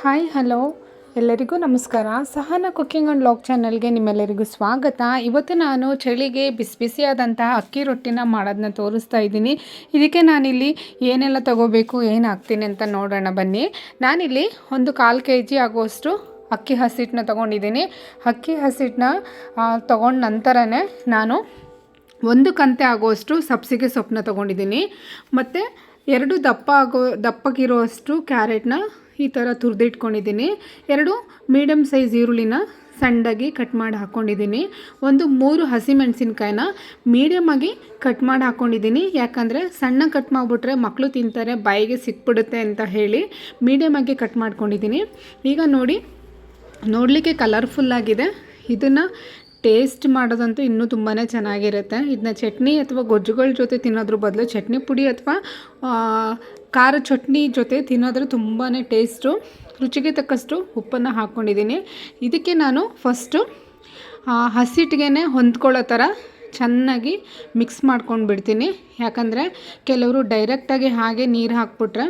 Hi hello ಎಲ್ಲರಿಗೂ ನಮಸ್ಕಾರ. ಸಹನ cooking and log ಚಾನಲ್ಗೆ ನಿಮ್ಮೆಲ್ಲರಿಗೂ ಸ್ವಾಗತ. ಇವತ್ತು ನಾನು ಚಳಿಗೆ ಬಿಸಿ ಬಿಸಿಯಾದಂತಹ ಅಕ್ಕಿ ರೊಟ್ಟಿನ ಮಾಡೋದನ್ನ ತೋರಿಸ್ತಾ ಇದ್ದೀನಿ. ಇದಕ್ಕೆ ನಾನಿಲ್ಲಿ ಏನೆಲ್ಲ ತಗೋಬೇಕು ಏನು ಹಾಕ್ತೀನಿ ಅಂತ ನೋಡೋಣ ಬನ್ನಿ. ನಾನಿಲ್ಲಿ ಒಂದು ಕಾಲು ಕೆ ಜಿ ಆಗುವಷ್ಟು ಅಕ್ಕಿ ಹಸಿಟ್ಟನ್ನ ತೊಗೊಂಡಿದ್ದೀನಿ. ಅಕ್ಕಿ ಹಸಿಟ್ಟನ್ನ ತೊಗೊಂಡ ನಂತರನೇ ನಾನು ಒಂದು ಕಂತೆ ಆಗುವಷ್ಟು ಸಬ್ಸಿಗೆ ಸೊಪ್ಪನ್ನ ತೊಗೊಂಡಿದ್ದೀನಿ. ಮತ್ತು ಎರಡು ದಪ್ಪ ಆಗೋ ದಪ್ಪಕ್ಕಿರುವಷ್ಟು ಕ್ಯಾರೆಟ್ನ ಈ ಥರ ತುರಿದಿಟ್ಕೊಂಡಿದ್ದೀನಿ. ಎರಡು ಮೀಡಿಯಮ್ ಸೈಜ್ ಈರುಳ್ಳಿನ ಸಣ್ಣದಾಗಿ ಕಟ್ ಮಾಡಿ ಹಾಕ್ಕೊಂಡಿದ್ದೀನಿ ಒಂದು ಮೂರು ಹಸಿಮೆಣಸಿನ್ಕಾಯಿನ ಮೀಡಿಯಮಾಗಿ ಕಟ್ ಮಾಡಿ ಹಾಕ್ಕೊಂಡಿದ್ದೀನಿ ಯಾಕಂದರೆ ಸಣ್ಣ ಕಟ್ ಮಾಡಿಬಿಟ್ರೆ ಮಕ್ಕಳು ತಿಂತಾರೆ, ಬಾಯಿಗೆ ಸಿಕ್ಬಿಡುತ್ತೆ ಅಂತ ಹೇಳಿ ಮೀಡಿಯಮಾಗಿ ಕಟ್ ಮಾಡ್ಕೊಂಡಿದ್ದೀನಿ. ಈಗ ನೋಡಿ, ನೋಡಲಿಕ್ಕೆ ಕಲರ್ಫುಲ್ಲಾಗಿದೆ ಇದನ್ನು ಟೇಸ್ಟ್ ಮಾಡೋದಂತೂ ಇನ್ನೂ ತುಂಬಾ ಚೆನ್ನಾಗಿರುತ್ತೆ. ಇದನ್ನ ಚಟ್ನಿ ಅಥವಾ ಗೊಜ್ಜುಗಳ ಜೊತೆ ತಿನ್ನೋದ್ರ ಬದಲು ಚಟ್ನಿ ಪುಡಿ ಅಥವಾ ಖಾರ ಚಟ್ನಿ ಜೊತೆ ತಿನ್ನೋದ್ರೆ ತುಂಬಾ ಟೇಸ್ಟು. ರುಚಿಗೆ ತಕ್ಕಷ್ಟು ಉಪ್ಪನ್ನು ಹಾಕ್ಕೊಂಡಿದ್ದೀನಿ ಇದಕ್ಕೆ ನಾನು ಫಸ್ಟು ಹಸಿಟ್ಟಿಗೆ ಹೊಂದ್ಕೊಳ್ಳೋ ಥರ ಚೆನ್ನಾಗಿ ಮಿಕ್ಸ್ ಮಾಡ್ಕೊಂಡು ಬಿಡ್ತೀನಿ. ಯಾಕಂದರೆ ಕೆಲವರು ಡೈರೆಕ್ಟಾಗಿ ಹಾಗೆ ನೀರು ಹಾಕ್ಬಿಟ್ರೆ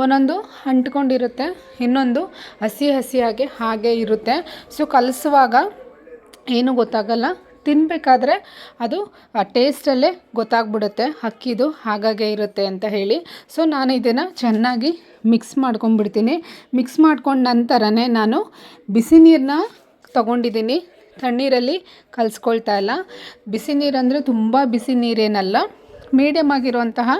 ಒಂದೊಂದು ಅಂಟ್ಕೊಂಡಿರುತ್ತೆ, ಇನ್ನೊಂದು ಹಸಿ ಹಸಿಯಾಗಿ ಹಾಗೆ ಇರುತ್ತೆ. ಸೊ ಕಲಸುವಾಗ ಏನೂ ಗೊತ್ತಾಗಲ್ಲ. ತಿನ್ನಬೇಕಾದ್ರೆ ಅದು ಆ ಟೇಸ್ಟಲ್ಲೇ ಗೊತ್ತಾಗ್ಬಿಡುತ್ತೆ. ಅಕ್ಕಿದು ಹಾಗಾಗೆ ಇರುತ್ತೆ ಅಂತ ಹೇಳಿ. ಸೊ ನಾನು ಇದನ್ನು ಚೆನ್ನಾಗಿ ಮಿಕ್ಸ್ ಮಾಡ್ಕೊಂಡ್ಬಿಡ್ತೀನಿ. ಮಿಕ್ಸ್ ಮಾಡ್ಕೊಂಡ ನಂತರನೇ ನಾನು ಬಿಸಿ ನೀರನ್ನ ತೊಗೊಂಡಿದ್ದೀನಿ. ತಣ್ಣೀರಲ್ಲಿ ಕಲಿಸ್ಕೊಳ್ತಾ ಇಲ್ಲ. ಬಿಸಿ ನೀರಂದರೆ ತುಂಬ ಬಿಸಿ ನೀರೇನಲ್ಲ. ಮೀಡಿಯಮ್ ಆಗಿರುವಂತಹ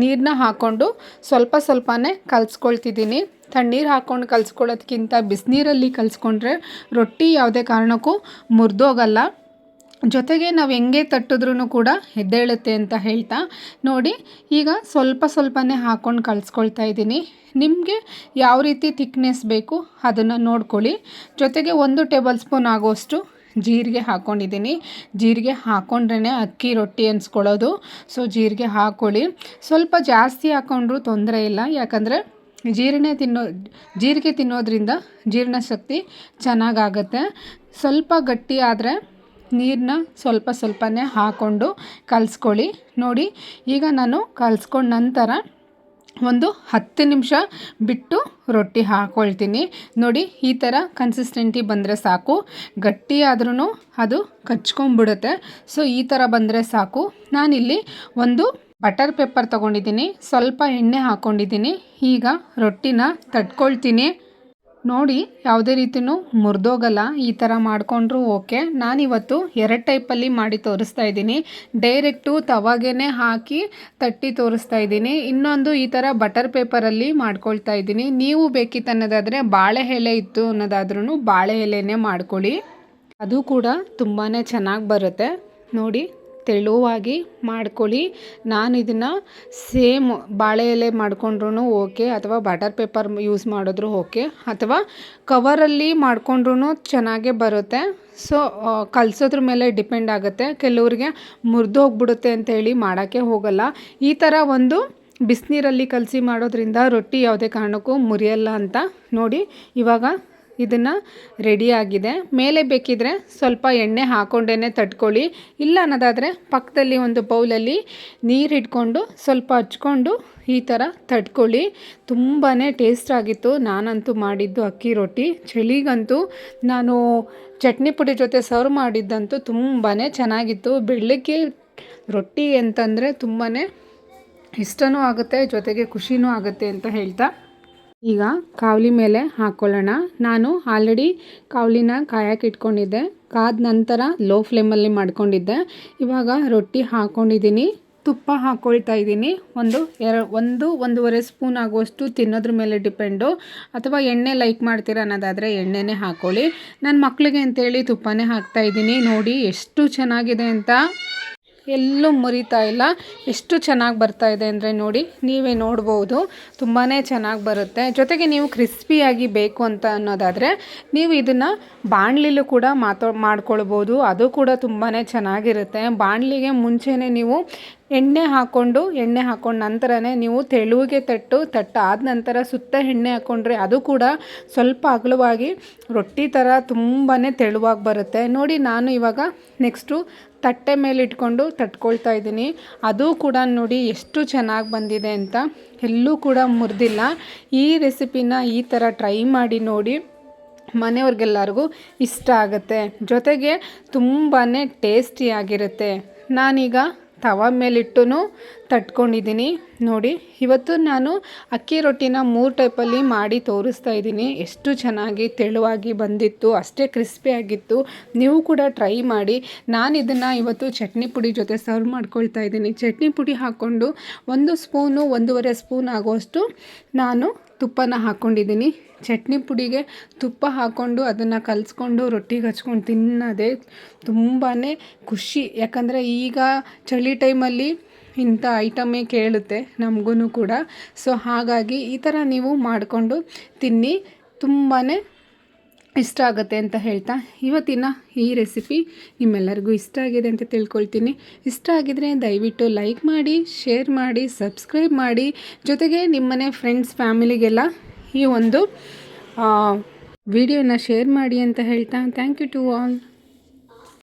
ನೀರನ್ನ ಹಾಕ್ಕೊಂಡು ಸ್ವಲ್ಪ ಸ್ವಲ್ಪನೇ ಕಲಿಸ್ಕೊಳ್ತಿದ್ದೀನಿ. ತಣ್ಣೀರು ಹಾಕ್ಕೊಂಡು ಕಲಿಸ್ಕೊಳ್ಳೋದ್ಕಿಂತ ಬಿಸಿನೀರಲ್ಲಿ ಕಲಿಸ್ಕೊಂಡ್ರೆ ರೊಟ್ಟಿ ಯಾವುದೇ ಕಾರಣಕ್ಕೂ ಮುರಿದೋಗಲ್ಲ. ಜೊತೆಗೆ ನಾವು ಹೆಂಗೆ ತಟ್ಟಿದ್ರೂ ಕೂಡ ಎದ್ದೇಳುತ್ತೆ ಅಂತ ಹೇಳ್ತಾ. ನೋಡಿ, ಈಗ ಸ್ವಲ್ಪ ಸ್ವಲ್ಪನೇ ಹಾಕ್ಕೊಂಡು ಕಲಿಸ್ಕೊಳ್ತಾ ಇದ್ದೀನಿ. ನಿಮಗೆ ಯಾವ ರೀತಿ ಥಿಕ್ನೆಸ್ ಬೇಕು ಅದನ್ನು ನೋಡ್ಕೊಳ್ಳಿ. ಜೊತೆಗೆ ಒಂದು ಟೇಬಲ್ ಸ್ಪೂನ್ ಆಗೋಷ್ಟು ಜೀರಿಗೆ ಹಾಕ್ಕೊಂಡಿದ್ದೀನಿ ಜೀರಿಗೆ ಹಾಕ್ಕೊಂಡ್ರೇ ಅಕ್ಕಿ ರೊಟ್ಟಿ ಅನ್ಸ್ಕೊಳ್ಳೋದು. ಸೊ ಜೀರಿಗೆ ಹಾಕ್ಕೊಳ್ಳಿ ಸ್ವಲ್ಪ ಜಾಸ್ತಿ ಹಾಕ್ಕೊಂಡ್ರೂ ತೊಂದರೆ ಇಲ್ಲ. ಯಾಕಂದರೆ ಜೀರ್ಣೆ ತಿನ್ನೋ, ಜೀರಿಗೆ ತಿನ್ನೋದ್ರಿಂದ ಜೀರ್ಣಶಕ್ತಿ ಚೆನ್ನಾಗಾಗತ್ತೆ. ಸ್ವಲ್ಪ ಗಟ್ಟಿ ಆದರೆ ನೀರನ್ನ ಸ್ವಲ್ಪ ಸ್ವಲ್ಪನೇ ಹಾಕ್ಕೊಂಡು ಕಲಿಸ್ಕೊಳ್ಳಿ. ನೋಡಿ, ಈಗ ನಾನು ಕಲಿಸ್ಕೊಂಡ ನಂತರ ಒಂದು ಹತ್ತು ನಿಮಿಷ ಬಿಟ್ಟು ರೊಟ್ಟಿ ಹಾಕ್ಕೊಳ್ತೀನಿ ನೋಡಿ, ಈ ಥರ ಕನ್ಸಿಸ್ಟೆಂಟಿ ಬಂದರೆ ಸಾಕು. ಗಟ್ಟಿ ಆದ್ರೂ ಅದು ಕಚ್ಕೊಂಬಿಡುತ್ತೆ ಸೊ ಈ ಥರ ಬಂದರೆ ಸಾಕು. ನಾನಿಲ್ಲಿ ಒಂದು ಬಟರ್ ಪೇಪರ್ ತೊಗೊಂಡಿದ್ದೀನಿ. ಸ್ವಲ್ಪ ಎಣ್ಣೆ ಹಾಕ್ಕೊಂಡಿದ್ದೀನಿ ಈಗ ರೊಟ್ಟಿನ ತಟ್ಕೊಳ್ತೀನಿ. ನೋಡಿ, ಯಾವುದೇ ರೀತಿಯೂ ಮುರಿದೋಗಲ್ಲ. ಈ ಥರ ಮಾಡಿಕೊಂಡ್ರೂ ಓಕೆ. ನಾನಿವತ್ತು ಎರಡು ಟೈಪಲ್ಲಿ ಮಾಡಿ ತೋರಿಸ್ತಾ ಇದ್ದೀನಿ. ಡೈರೆಕ್ಟು ತವಾಗೇ ಹಾಕಿ ತಟ್ಟಿ ತೋರಿಸ್ತಾ ಇದ್ದೀನಿ. ಇನ್ನೊಂದು ಈ ಥರ ಬಟರ್ ಪೇಪರಲ್ಲಿ ಮಾಡ್ಕೊಳ್ತಾ ಇದ್ದೀನಿ. ನೀವು ಬೇಕಿತ್ತು ಅನ್ನೋದಾದರೆ ಬಾಳೆ ಎಲೆ ಇತ್ತು ಅನ್ನೋದಾದ್ರೂ ಬಾಳೆ ಎಲೆನೇ ಮಾಡ್ಕೊಳ್ಳಿ. ಅದು ಕೂಡ ತುಂಬಾ ಚೆನ್ನಾಗಿ ಬರುತ್ತೆ. ನೋಡಿ ತೆಳುವಾಗಿ ಮಾಡ್ಕೊಳ್ಳಿ. ನಾನು ಇದನ್ನು ಸೇಮ್ ಬಾಳೆ ಎಲೆ ಮಾಡ್ಕೊಂಡ್ರೂ ಓಕೆ ಅಥವಾ ಬಟರ್ ಪೇಪರ್ ಯೂಸ್ ಮಾಡಿದ್ರು ಓಕೆ ಅಥವಾ ಕವರಲ್ಲಿ ಮಾಡ್ಕೊಂಡ್ರೂ ಚೆನ್ನಾಗೇ ಬರುತ್ತೆ. ಸೊ ಕಲಿಸೋದ್ರ ಮೇಲೆ ಡಿಪೆಂಡ್ ಆಗುತ್ತೆ. ಕೆಲವ್ರಿಗೆ ಮುರಿದು ಹೋಗ್ಬಿಡುತ್ತೆ ಅಂತೇಳಿ ಮಾಡೋಕ್ಕೆ ಹೋಗಲ್ಲ. ಈ ಥರ ಒಂದು ಬಿಸಿನೀರಲ್ಲಿ ಕಲಸಿ ಮಾಡೋದ್ರಿಂದ ರೊಟ್ಟಿ ಯಾವುದೇ ಕಾರಣಕ್ಕೂ ಮುರಿಯಲ್ಲ ಅಂತ ನೋಡಿ ಇವಾಗ ಇದನ್ನು ರೆಡಿಯಾಗಿದೆ ಮೇಲೆ ಬೇಕಿದ್ರೆ ಸ್ವಲ್ಪ ಎಣ್ಣೆ ಹಾಕ್ಕೊಂಡೇ ತಟ್ಕೊಳ್ಳಿ. ಇಲ್ಲ ಅನ್ನೋದಾದರೆ ಪಕ್ಕದಲ್ಲಿ ಒಂದು ಬೌಲಲ್ಲಿ ನೀರು ಇಟ್ಕೊಂಡು ಸ್ವಲ್ಪ ಹಚ್ಕೊಂಡು ಈ ಥರ ತಟ್ಕೊಳ್ಳಿ. ತುಂಬಾ ಟೇಸ್ಟಾಗಿತ್ತು ನಾನಂತೂ ಮಾಡಿದ್ದು ಅಕ್ಕಿ ರೊಟ್ಟಿ. ಚಳಿಗಂತೂ ನಾನು ಚಟ್ನಿ ಪುಡಿ ಜೊತೆ ಸರ್ವ್ ಮಾಡಿದ್ದಂತೂ ತುಂಬಾ ಚೆನ್ನಾಗಿತ್ತು. ಬೆಳಗ್ಗೆ ರೊಟ್ಟಿ ಅಂತಂದರೆ ತುಂಬಾ ಇಷ್ಟನೂ ಆಗುತ್ತೆ, ಜೊತೆಗೆ ಖುಷಿನೂ ಆಗುತ್ತೆ ಅಂತ ಹೇಳ್ತಾ. ಈಗ ಕಾವಲಿ ಮೇಲೆ ಹಾಕ್ಕೊಳ್ಳೋಣ ನಾನು ಆಲ್ರೆಡಿ ಕಾವಲಿನ ಕಾಯಕ್ಕೆ ಇಟ್ಕೊಂಡಿದ್ದೆ. ಕಾದ ನಂತರ ಲೋ ಫ್ಲೇಮಲ್ಲಿ ಮಾಡ್ಕೊಂಡಿದ್ದೆ. ಇವಾಗ ರೊಟ್ಟಿ ಹಾಕ್ಕೊಂಡಿದ್ದೀನಿ ತುಪ್ಪ ಹಾಕ್ಕೊಳ್ತಾ ಇದ್ದೀನಿ. ಒಂದು ಎರ, ಒಂದು, ಒಂದೂವರೆ ಸ್ಪೂನ್ ಆಗುವಷ್ಟು ತಿನ್ನೋದ್ರ ಮೇಲೆ ಡಿಪೆಂಡು. ಅಥವಾ ಎಣ್ಣೆ ಲೈಕ್ ಮಾಡ್ತೀರ ಅನ್ನೋದಾದರೆ ಎಣ್ಣೆನೇ ಹಾಕ್ಕೊಳ್ಳಿ ನನ್ನ ಮಕ್ಕಳಿಗೆ ಅಂತೇಳಿ ತುಪ್ಪನೇ ಹಾಕ್ತಾಯಿದ್ದೀನಿ ನೋಡಿ ಎಷ್ಟು ಚೆನ್ನಾಗಿದೆ ಅಂತ. ಎಲ್ಲೂ ಮುರಿತಾ ಇಲ್ಲ. ಎಷ್ಟು ಚೆನ್ನಾಗಿ ಬರ್ತಾ ಇದೆ ಅಂದರೆ ನೋಡಿ, ನೀವೇ ನೋಡ್ಬೋದು. ತುಂಬಾ ಚೆನ್ನಾಗಿ ಬರುತ್ತೆ. ಜೊತೆಗೆ ನೀವು ಕ್ರಿಸ್ಪಿಯಾಗಿ ಬೇಕು ಅಂತ ಅನ್ನೋದಾದರೆ, ನೀವು ಇದನ್ನು ಬಾಣಲಿಲೂ ಕೂಡ ಮಾತೋ ಮಾಡ್ಕೊಳ್ಬೋದು. ಅದು ಕೂಡ ತುಂಬಾ ಚೆನ್ನಾಗಿರುತ್ತೆ. ಬಾಣಲಿಗೆ ಮುಂಚೆನೇ ನೀವು ಎಣ್ಣೆ ಹಾಕ್ಕೊಂಡು ಎಣ್ಣೆ ಹಾಕ್ಕೊಂಡು ನಂತರನೇ ನೀವು ತೆಳುವಿಗೆ ತಟ್ಟು, ತಟ್ಟಾದ ನಂತರ ಸುತ್ತ ಎಣ್ಣೆ ಹಾಕ್ಕೊಂಡ್ರೆ ಅದು ಕೂಡ ಸ್ವಲ್ಪ ಅಗಲವಾಗಿ ರೊಟ್ಟಿ ಥರ ತುಂಬಾ ತೆಳುವಾಗಿ ಬರುತ್ತೆ. ನೋಡಿ ನಾನು ಇವಾಗ ನೆಕ್ಸ್ಟು ತಟ್ಟೆ ಮೇಲೆ ಇಟ್ಕೊಂಡು ತಟ್ಕೊಳ್ತಾ ಇದ್ದೀನಿ. ಅದು ಕೂಡ ನೋಡಿ ಎಷ್ಟು ಚೆನ್ನಾಗಿ ಬಂದಿದೆ ಅಂತ ಎಲ್ಲೂ ಕೂಡ ಮುರಿದಿಲ್ಲ. ಈ ರೆಸಿಪಿನ ಈ ಥರ ಟ್ರೈ ಮಾಡಿ ನೋಡಿ ಮನೆಯವ್ರಿಗೆಲ್ಲರಿಗೂ ಇಷ್ಟ ಆಗುತ್ತೆ. ಜೊತೆಗೆ ತುಂಬಾ ಟೇಸ್ಟಿಯಾಗಿರುತ್ತೆ ನಾನೀಗ ತವ ಮೇಲಿಟ್ಟು ತಟ್ಕೊಂಡಿದ್ದೀನಿ. ನೋಡಿ, ಇವತ್ತು ನಾನು ಅಕ್ಕಿ ರೊಟ್ಟಿನ ಮೂರು ಟೈಪಲ್ಲಿ ಮಾಡಿ ತೋರಿಸ್ತಾ ಇದ್ದೀನಿ. ಎಷ್ಟು ಚೆನ್ನಾಗಿ ತೆಳುವಾಗಿ ಬಂದಿತ್ತು, ಅಷ್ಟೇ ಕ್ರಿಸ್ಪಿಯಾಗಿತ್ತು ನೀವು ಕೂಡ ಟ್ರೈ ಮಾಡಿ. ನಾನು ಇದನ್ನು ಇವತ್ತು ಚಟ್ನಿ ಪುಡಿ ಜೊತೆ ಸರ್ವ್ ಮಾಡ್ಕೊಳ್ತಾ ಇದ್ದೀನಿ. ಚಟ್ನಿ ಪುಡಿ ಹಾಕ್ಕೊಂಡು ಒಂದು ಸ್ಪೂನು, ಒಂದೂವರೆ ಸ್ಪೂನ್ ಆಗೋಷ್ಟು ನಾನು ತುಪ್ಪನ ಹಾಕ್ಕೊಂಡಿದ್ದೀನಿ ಚಟ್ನಿ ಪುಡಿಗೆ ತುಪ್ಪ ಹಾಕ್ಕೊಂಡು ಅದನ್ನು ಕಲಿಸ್ಕೊಂಡು ರೊಟ್ಟಿಗೆ ಹಚ್ಕೊಂಡು ತಿನ್ನೋದೇ ತುಂಬಾ ಖುಷಿ. ಯಾಕಂದರೆ ಈಗ ಚಳಿ ಟೈಮಲ್ಲಿ ಇಂಥ ಐಟಮೇ ಕೇಳುತ್ತೆ ನಮಗೂ ಕೂಡ. ಸೊ ಹಾಗಾಗಿ ಈ ಥರ ನೀವು ಮಾಡಿಕೊಂಡು ತಿನ್ನಿ. ತುಂಬಾ ಇಷ್ಟ ಆಗುತ್ತೆ ಅಂತ ಹೇಳ್ತಾ ಇವತ್ತಿನ ಈ ರೆಸಿಪಿ ನಿಮ್ಮೆಲ್ಲರಿಗೂ ಇಷ್ಟ ಆಗಿದೆ ಅಂತ ತಿಳ್ಕೊಳ್ತೀನಿ. ಇಷ್ಟ ಆಗಿದರೆ ದಯವಿಟ್ಟು ಲೈಕ್ ಮಾಡಿ ಶೇರ್ ಮಾಡಿ ಸಬ್ಸ್ಕ್ರೈಬ್ ಮಾಡಿ. ಜೊತೆಗೆ ನಿಮ್ಮನೆ ಫ್ರೆಂಡ್ಸ್ ಫ್ಯಾಮಿಲಿಗೆಲ್ಲ ಈ ಒಂದು ವಿಡಿಯೋನ ಶೇರ್ ಮಾಡಿ ಅಂತ ಹೇಳ್ತಾ. Thank you to all